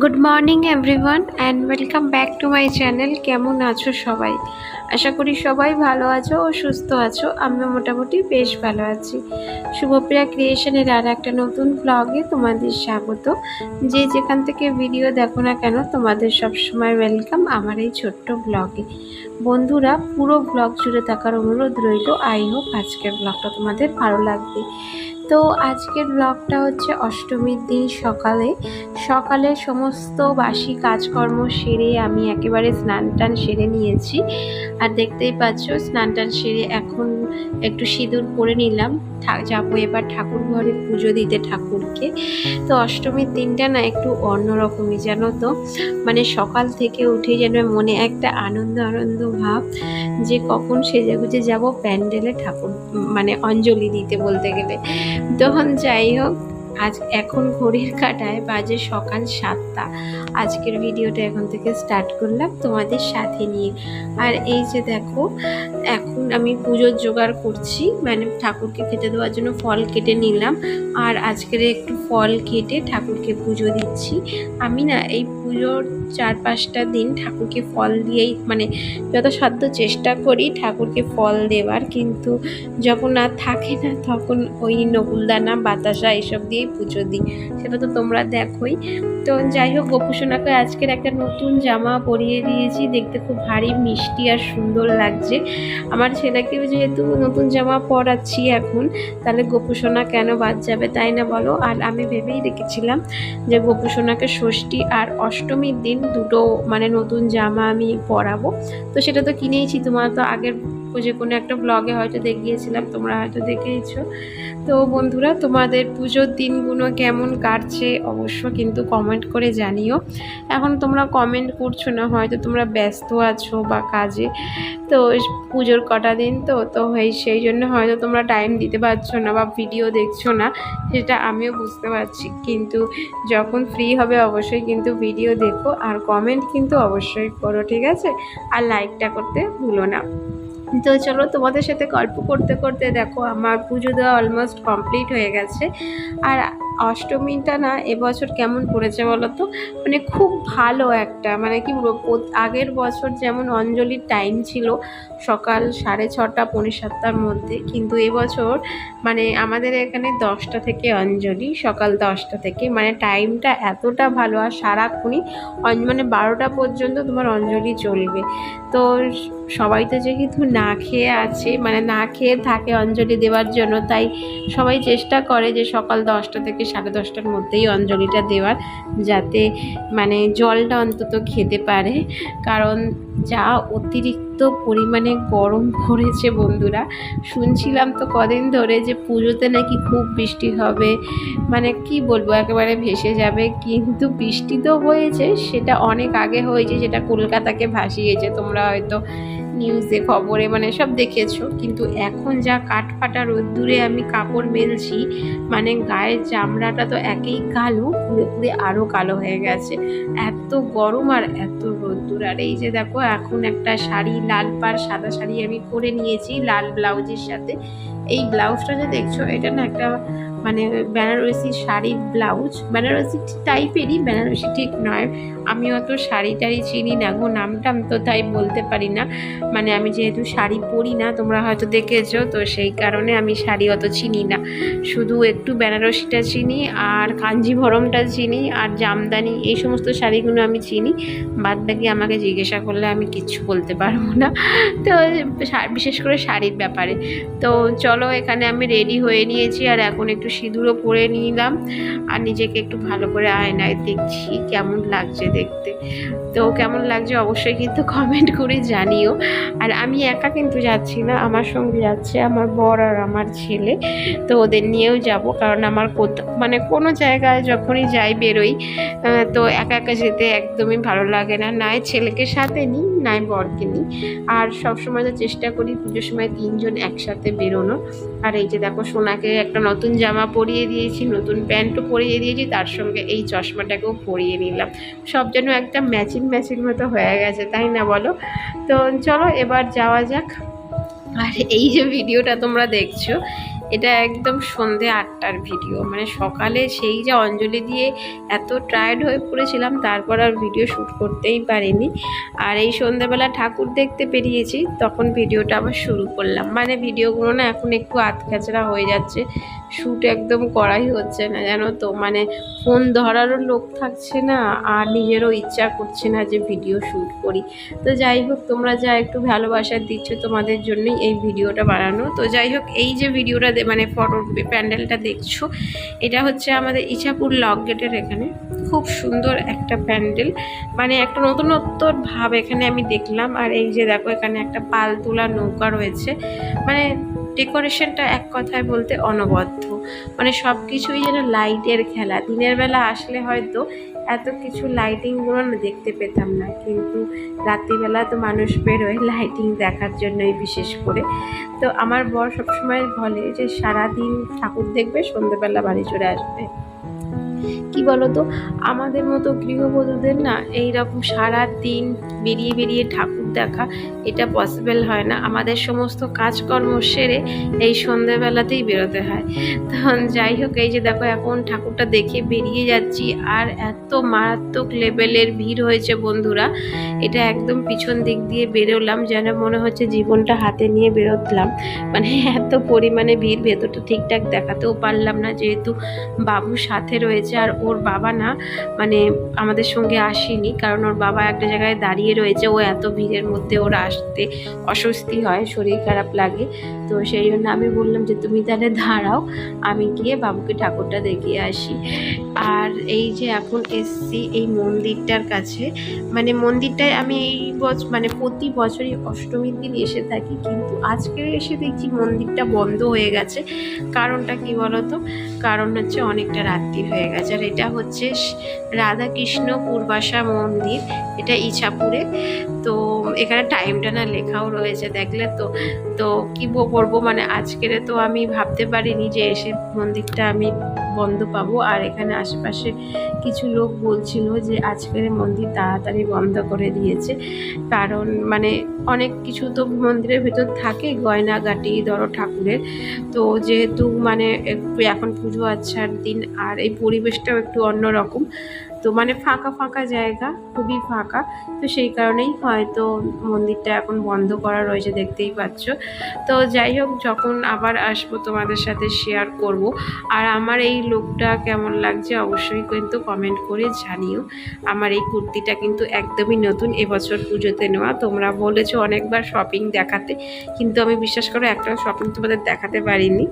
Good morning everyone and welcome back to my channel কেমন আছো সবাই? আশা করি সবাই ভালো আছো ও সুস্থ আছো। আমি মোটামুটি বেশ ভালো আছি। শুভপ্রিয়া ক্রিয়েশনের আর একটা নতুন ব্লগে তোমাদের স্বাগত। যে যেখান থেকে ভিডিও দেখো না কেন, তোমাদের সবসময় ওয়েলকাম আমার এই ছোট্ট ব্লগে বন্ধুরা, পুরো ব্লগ জুড়ে থাকার অনুরোধ রইল। আই হোপ আজকের ব্লগটা তোমাদের ভালো লাগবে। তো আজকের ব্লগটা হচ্ছে অষ্টমীর দিন সকালে। সকালে সমস্ত বাসি কাজকর্ম সেরে আমি একেবারে স্নান টান সেরে নিয়েছি। আর দেখতেই পাচ্ছ, স্নান টান সেরে এখন একটু সিঁদুর পরে নিলাম। যাব এবার ঠাকুর ঘরে পুজো দিতে ঠাকুরকে। তো অষ্টমীর দিনটা না একটু অন্যরকমই, জানো তো? মানে সকাল থেকে উঠে যেন মনে একটা আনন্দ আনন্দ ভাব, যে কখন সেজে গুজে যাব প্যান্ডেলে ঠাকুর মানে অঞ্জলি দিতে বলতে গেলে। তখন যাই হোক আজ এখন ঘড়ির কাটায় বাজে সকাল সাতটা। আজকের ভিডিওটা এখন থেকে স্টার্ট করলাম তোমাদের সাথে নিয়ে। আর এই যে দেখো, এখন আমি পুজোর জোগাড় করছি। মানে ঠাকুরকে খেতে দেওয়ার জন্য ফল কেটে নিলাম। আর আজকের একটু ফল কেটে ঠাকুরকে পুজো দিচ্ছি। আমি না এই পুজোর চার পাঁচটা দিন ঠাকুরকে ফল দিয়েই মানে যথাসাধ্য চেষ্টা করি ঠাকুরকে ফল দেওয়ার কিন্তু যখন আর থাকে না, তখন ওই নকুলদানা, বাতাসা এসব দিয়েই পুজো দিই। সেটা তো তোমরা দেখোই। তো যাই হোক, গোপুসোনাকে আজকের একটা নতুন জামা পরিয়ে দিয়েছি। দেখতে খুব ভারী, মিষ্টি আর সুন্দর লাগছে। আমার ছেলেকে যেহেতু নতুন জামা পরাচ্ছি এখন, তাহলে গোপুসোনা কেন বাদ যাবে তাই না বলো? আর আমি ভেবেই রেখেছিলাম যে গোপুসোনাকে ষষ্ঠী আর অষ্টমীর দিন দুটো মানে নতুন জামা আমি পরাবো। তো সেটা তো কিনেইছি, তোমার তো আগের যে কোনো একটা ব্লগে হয়তো দেখিয়েছিলাম, তোমরা হয়তো দেখেইছো। তো বন্ধুরা, তোমাদের পুজোর দিনগুলো কেমন কাটছে অবশ্য কিন্তু কমেন্ট করে জানিও। এখন তোমরা কমেন্ট করছ না, হয়তো তোমরা ব্যস্ত আছো বা কাজে, তো পুজোর কটা দিন তো তো সেই জন্য হয়তো তোমরা টাইম দিতে পারছ না বা ভিডিও দেখছ না, সেটা আমিও বুঝতে পারছি। কিন্তু যখন ফ্রি হবে অবশ্যই কিন্তু ভিডিও দেখো, আর কমেন্ট কিন্তু অবশ্যই করো, ঠিক আছে? আর লাইকটা করতে ভুলো না। তো চলো তোমাদের সাথে গল্প করতে করতে দেখো, আমার পুজো দেওয়া অলমোস্ট কমপ্লিট হয়ে গেছে। আর অষ্টমীটা না এবছর কেমন পড়েছে বলো তো মানে খুব ভালো একটা মানে কি আগের বছর যেমন অঞ্জলির টাইম ছিল সকাল সাড়ে ছটা, পৌনে সাতটার মধ্যে, কিন্তু এবছর মানে আমাদের এখানে দশটা থেকে অঞ্জলি, সকাল দশটা থেকে মানে টাইমটা এতটা ভালো আর সারাক্ষণই মানে বারোটা পর্যন্ত তোমার অঞ্জলি চলবে। তো সবাই তো যেহেতু না খেয়ে আছে মানে না খেয়ে থাকে অঞ্জলি দেওয়ার জন্য, তাই সবাই চেষ্টা করে যে সকাল দশটা থেকে সাড়ে দশটার মধ্যেই অঞ্জলিটা দেওয়ার, যাতে মানে জলটা অন্তত খেতে পারে। কারণ যা অতিরিক্ত পরিমাণে গরম পড়েছে বন্ধুরা, শুনছিলাম তো কদিন ধরে যে পুজোতে নাকি খুব বৃষ্টি হবে মানে কি বলব, একেবারে ভেসে যাবে। কিন্তু বৃষ্টি তো হয়েছে, সেটা অনেক আগে হয়েছে, যেটা কলকাতাকে ভাসিয়েছে। তোমরা হয়তো নিউজে খবরে মানে সব দেখেছ। কিন্তু এখন যা কাঠফাটা রোদ্দুরে আমি কাপড় মেলছি মানে গায়ের চামড়াটা তো একেই কালো পুরে পুরে আরও কালো হয়ে গেছে। এত গরম আর এত রোদ্দুর। আর এই যে দেখো, এখন একটা শাড়ি, লাল পাড়, সাদা শাড়ি আমি পরে নিয়েছি, লাল ব্লাউজের সাথে। এই ব্লাউজটা যে দেখছ, এটা না একটা মানে বেনারসি শাড়ির ব্লাউজ, বেনারসি টাইপেরই বেনারসি ঠিক নয়। আমি অত শাড়ি টাড়ি চিনি না গো, নামটাম তো তাই বলতে পারি না। মানে আমি যেহেতু শাড়ি পরি না, তোমরা হয়তো দেখেছ, তো সেই কারণে আমি শাড়ি অত চিনি না। শুধু একটু বেনারসিটা চিনি আর কাঞ্জিভরমটা চিনি আর জামদানি, এই সমস্ত শাড়িগুলো আমি চিনি। বাদ বাকি আমাকে জিজ্ঞাসা করলে আমি কিচ্ছু বলতে পারব না। তো বিশেষ করে শাড়ির ব্যাপারে। তো চলো এখানে আমি রেডি হয়ে নিয়েছি আর এখন একটু সিঁদুরও পরে নিলাম আর নিজেকে একটু ভালো করে আয়নায় দেখছি কেমন লাগছে দেখতে। তো কেমন লাগছে অবশ্যই কিন্তু কমেন্ট করে জানিও। আর আমি একা কিন্তু যাচ্ছি না, আমার সঙ্গে যাচ্ছে আমার বর আর আমার ছেলে। তো ওদের নিয়েও যাব কারণ আমার কোথাও মানে কোনো জায়গায় যখনই যাই বেরোই তো একা একা যেতে একদমই ভালো লাগে না। নাই ছেলেকে সাথে নিই নাই বরকে নিই। আর সবসময় তো চেষ্টা করি পুজোর সময় তিনজন একসাথে বেরোনো আর এই যে দেখো সোনাকে একটা নতুন জামা পরিয়ে দিয়েছি, নতুন প্যান্টও পরিয়ে দিয়েছি, তার সঙ্গে এই চশমাটাকেও পরিয়ে নিলাম। সব যেন একটা ম্যাচিং ম্যাচিং মতো হয়ে গেছে, তাই না বলো? তো চলো এবার যাওয়া যাক। আর এই যে ভিডিওটা তোমরা দেখছ এটা একদম সন্ধে আটটার ভিডিও মানে সকালে সেই যে অঞ্জলি দিয়ে এত টায়ার্ড হয়ে পড়েছিলাম, তারপর আর ভিডিও শ্যুট করতেই পারিনি। আর এই সন্ধ্যেবেলা ঠাকুর দেখতে পেরিয়েছি তখন ভিডিওটা আবার শুরু করলাম। মানে ভিডিওগুলো না এখন একটু আতখ্যাচড়া হয়ে যাচ্ছে। শ্যুট একদম করাই হচ্ছে না, জানো তো? মানে ফোন ধরারও লোক থাকছে না, আর নিজেরও ইচ্ছা করছে না যে ভিডিও শ্যুট করি। তো যাই হোক, তোমরা যা একটু ভালোবাসা দিচ্ছ তোমাদের জন্যই এই ভিডিওটা বানানো। তো যাই হোক, এই যে ভিডিওটা মানে ফটো প্যান্ডেলটা দেখছ, এটা হচ্ছে আমাদের ইছাপুর লক গেটের এখানে। খুব সুন্দর একটা প্যান্ডেল। মানে একটা নতুনত্বর ভাব এখানে আমি দেখলাম। আর এই যে দেখো, এখানে একটা পাল তোলা নৌকা রয়েছে। মানে ডেকোরেশনটা এক কথায় বলতে অনবদ্য। মানে সব কিছুই যেন লাইটের খেলা। দিনের বেলা আসলে হয়তো এত কিছু লাইটিংগুলো না দেখতে পেতাম না। কিন্তু রাত্রিবেলা তো মানুষ বেরোয় লাইটিং দেখার জন্যই বিশেষ করে। তো আমার বর সবসময় বলে যে, সারাদিন ঠাকুর দেখবে, সন্ধ্যেবেলা বাড়ি চলে আসবে। কি বলতো? আমাদের মতো গৃহবধূদের না এই রকম সারা দিন বেরিয়ে বেরিয়ে ঠাকুর দেখা, এটা পসিবল হয় না। আমাদের সমস্ত কাজকর্ম সেরে এই সন্ধ্যেবেলাতেই বেরোতে হয়। তখন যাই হোক, এই যে দেখো, এখন ঠাকুরটা দেখে বেরিয়ে যাচ্ছি। আর এত মারাত্মক লেভেলের ভিড় হয়েছে বন্ধুরা। এটা একদম পিছন দিক দিয়ে বেরোলাম, যেন মনে হচ্ছে জীবনটা হাতে নিয়ে বেরোতলাম মানে এত পরিমাণে ভিড়, ভেতরটা ঠিকঠাক দেখাতেও পারলাম না। যেহেতু বাবু সাথে রয়েছে, আর ওর বাবা না মানে আমাদের সঙ্গে আসেনি। কারণ ওর বাবা একটা জায়গায় দাঁড়িয়ে রয়েছে, ও এত ভিড়ের মধ্যে ওর আসতে অস্বস্তি হয়, শরীর খারাপ লাগে। তো সেই জন্য আমি বললাম যে, তুমি তাহলে দাঁড়াও, আমি গিয়ে বাবুকে ঠাকুরটা দেখিয়ে আসি। আর এই যে এখন এসছি এই মন্দিরটার কাছে মানে মন্দিরটায় আমি এই বছর মানে প্রতি বছরই অষ্টমীর দিন এসে থাকি, কিন্তু আজকে এসে দেখছি মন্দিরটা বন্ধ হয়ে গেছে। কারণটা কি বলতো? কারণ হচ্ছে অনেকটা রাত্রি হয়ে গেছে। আর এটা হচ্ছে রাধাকৃষ্ণ পূর্বাশা মন্দির, এটা ইছাপুরে। তো এখানে টাইমটা না লেখাও রয়েছে, দেখলে তো তো কি করব মানে আজকের তো আমি ভাবতে পারিনি যে এসে মন্দিরটা আমি বন্ধ পাবো। আর এখানে আশেপাশে কিছু লোক বলছিল যে আজকের মন্দির তাড়াতাড়ি বন্ধ করে দিয়েছে। কারণ মানে অনেক কিছু তো মন্দিরের ভেতর থাকে, গয়নাগাটি, ধরো ঠাকুরের। তো যেহেতু মানে একটু এখন পুজো আচ্ছার দিন, আর এই পরিবেশটাও একটু অন্যরকম। তো মানে ফাঁকা ফাঁকা জায়গা, খুবই ফাঁকা। তো সেই কারণেই হয়তো মন্দিরটা এখন বন্ধ করা রয়েছে, দেখতেই পাচ্ছ। তো যাই হোক, যখন আবার আসব তোমাদের সাথে শেয়ার করব। আর আমার এই লুকটা কেমন লাগছে অবশ্যই কিন্তু কমেন্ট করে জানিও। আমার এই কুর্তিটা কিন্তু একদমই নতুন, এবছর পুজোতে নেওয়া। তোমরা বলেছ অনেকবার শপিং দেখাতে, কিন্তু আমি বিশ্বাস করো একটা শপিং তোমাদের দেখাতে পারিনি।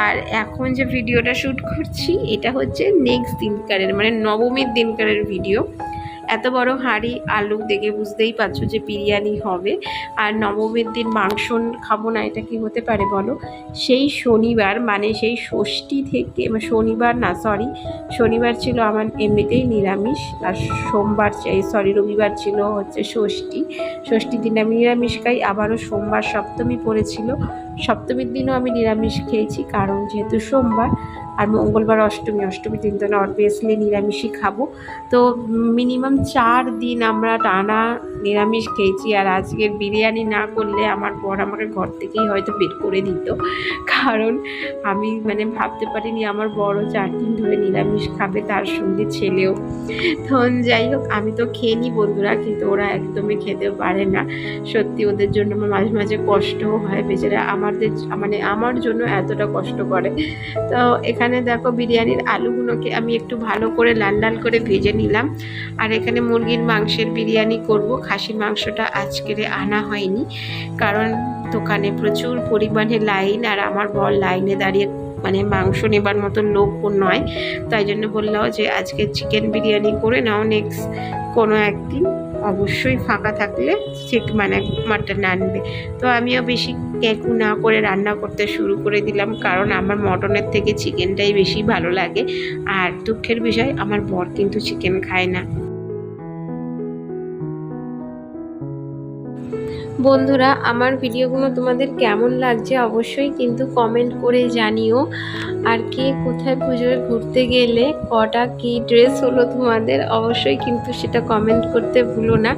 আর এখন যে ভিডিওটা শ্যুট করছি, এটা হচ্ছে নেক্সট দিনকারের মানে নবমীর দিনকারের ভিডিও। এত বড় হাঁড়ি আলু দেখে বুঝতেই পারছ যে বিরিয়ানি হবে। আর নবমীর দিন মাংস খাব না, এটা কি হতে পারে বলো? সেই শনিবার মানে সেই ষষ্ঠী থেকে মানে শনিবার না সরি শনিবার ছিল আমার এমনিতেই নিরামিষ। আর সোমবার সরি রবিবার ছিল হচ্ছে ষষ্ঠী। ষষ্ঠীর দিন আমি নিরামিষ খাই, আবারও সোমবার সপ্তমী পড়েছিল। সপ্তমীর দিনও আমি নিরামিষ খেয়েছি, কারণ যেহেতু সোমবার আর মঙ্গলবার অষ্টমী, অষ্টমীর দিন তো অবভিয়াসলি নিরামিষই খাব। তো মিনিমাম চার দিন আমরা টানা নিরামিষ খেয়েছি আর আজকের বিরিয়ানি না করলে আমার বর আমাকে ঘর থেকেই হয়তো বের করে দিত। কারণ আমি মানে ভাবতে পারিনি আমার বড় চার দিন ধরে নিরামিষ খাবে, তার সঙ্গে ছেলেও। তখন যাই হোক, আমি তো খেয়ে নিই বন্ধুরা, কিন্তু ওরা একদমই খেতেও পারে না। সত্যি ওদের জন্য আমার মাঝে মাঝে কষ্টও হয়, বেচারা আমাদের মানে আমার জন্য এতটা কষ্ট করে। তো এখানে দেখো বিরিয়ানির আলুগুলোকে আমি একটু ভালো করে লাল লাল করে ভেজে নিলাম। আর এখানে মুরগির মাংসের বিরিয়ানি করব। খাসির মাংসটা আজকের আনা হয়নি, কারণ দোকানে প্রচুর পরিমাণে লাইন আর আমার বর লাইনে দাঁড়িয়ে মানে মাংস নেবার মতো লোকও নয়। তাই জন্য বললাম যে আজকে চিকেন বিরিয়ানি করে নাও, নেক্সট কোনো একদিন। অবশ্যই ফাঁকা থাকলে ঠিক মানে মাটন আনবে। তো আমিও বেশি কেকু না করে রান্না করতে শুরু করে দিলাম, কারণ আমার মটনের থেকে চিকেনটাই বেশি ভালো লাগে। আর দুঃখের বিষয়, আমার বর কিন্তু চিকেন খায় না। বন্ধুরা, আমার ভিডিওগুলো তোমাদের কেমন লাগছে অবশ্যই কিন্তু কমেন্ট করে জানিও। আর কে কোথায় পুজোয় ঘুরতে গেলে কটা কি ড্রেস হলো তোমাদের অবশ্যই কিন্তু সেটা কমেন্ট করতে ভুলো না।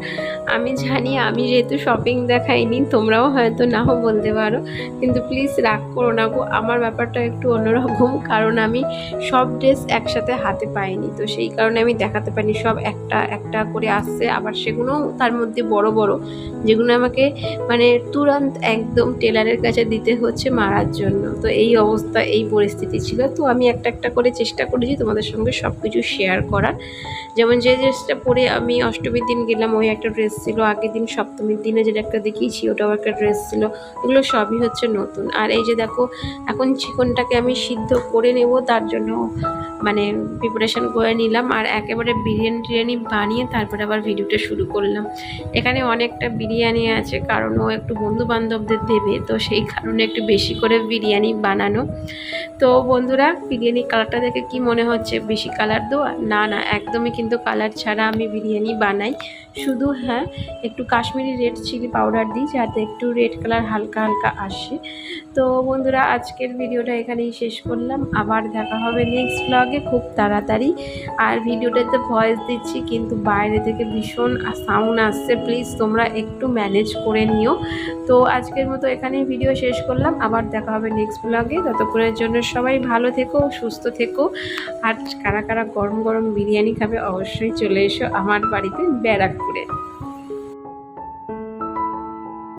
আমি জানি, আমি যেহেতু শপিং দেখাইনি, তোমরাও হয়তো নাও বলতে পারো। কিন্তু প্লিজ রাগ করো না গো, আমার ব্যাপারটা একটু অন্যরকম, কারণ আমি সব ড্রেস একসাথে হাতে পাইনি। তো সেই কারণে আমি দেখাতে পারিনি, সব একটা একটা করে আসছে, আবার সেগুলোও তার মধ্যে বড় বড় যেগুলো আমাকে মানে তুরন্ত একদম টেলারের কাছে দিতে হচ্ছে মারার জন্য। তো এই অবস্থা, এই পরিস্থিতি ছিল। তো আমি একটা একটা করে চেষ্টা করেছি তোমাদের সঙ্গে সব কিছু শেয়ার করার। যেমন যে ড্রেসটা পরে আমি অষ্টমীর দিন গেলাম, ওই একটা ড্রেস ছিল। আগের দিন সপ্তমীর দিনে যেটা একটা দেখিয়েছি, ওটাও একটা ড্রেস ছিল। এগুলো সবই হচ্ছে নতুন। আর এই যে দেখো, এখন চিকনটাকে আমি সিদ্ধ করে নেব, তার জন্য মানে প্রিপারেশন করে নিলাম। আর একেবারে বিরিয়ানি টিরিয়ানি বানিয়ে তারপরে আবার ভিডিওটা শুরু করলাম। এখানে অনেকটা বিরিয়ানি আছে, কারণ ও একটু বন্ধু বান্ধবদের দেবে, তো সেই কারণে একটু বেশি করে বিরিয়ানি বানানো। তো বন্ধুরা, বিরিয়ানি কালারটা দেখে কি মনে হচ্ছে? বেশি কালার দেওয়া? না না, একদমই কিন্তু কালার ছাড়া আমি বিরিয়ানি বানাই। শুধু হ্যাঁ একটু কাশ্মীরি রেড চিলি পাউডার দিই যাতে একটু রেড কালার হালকা হালকা আসে। তো বন্ধুরা, আজকের ভিডিওটা এখানেই শেষ করলাম। আবার দেখা হবে নেক্সট ব্লগে খুব তাড়াতাড়ি। আর ভিডিওটাতে ভয়েস দিচ্ছি, কিন্তু বাইরে থেকে ভীষণ সাউন্ড আসছে। প্লিজ তোমরা একটু ম্যানেজ করে নিও। তো আজকের মতো এখানেই ভিডিও শেষ করলাম। আবার দেখা হবে নেক্সট ব্লগে ততক্ষণের জন্য সবাই ভালো থেকো, সুস্থ থেকো। আর কারা কারা গরম গরম বিরিয়ানি খাবে, অবশ্যই চলে এসো আমার বাড়িতে くれ。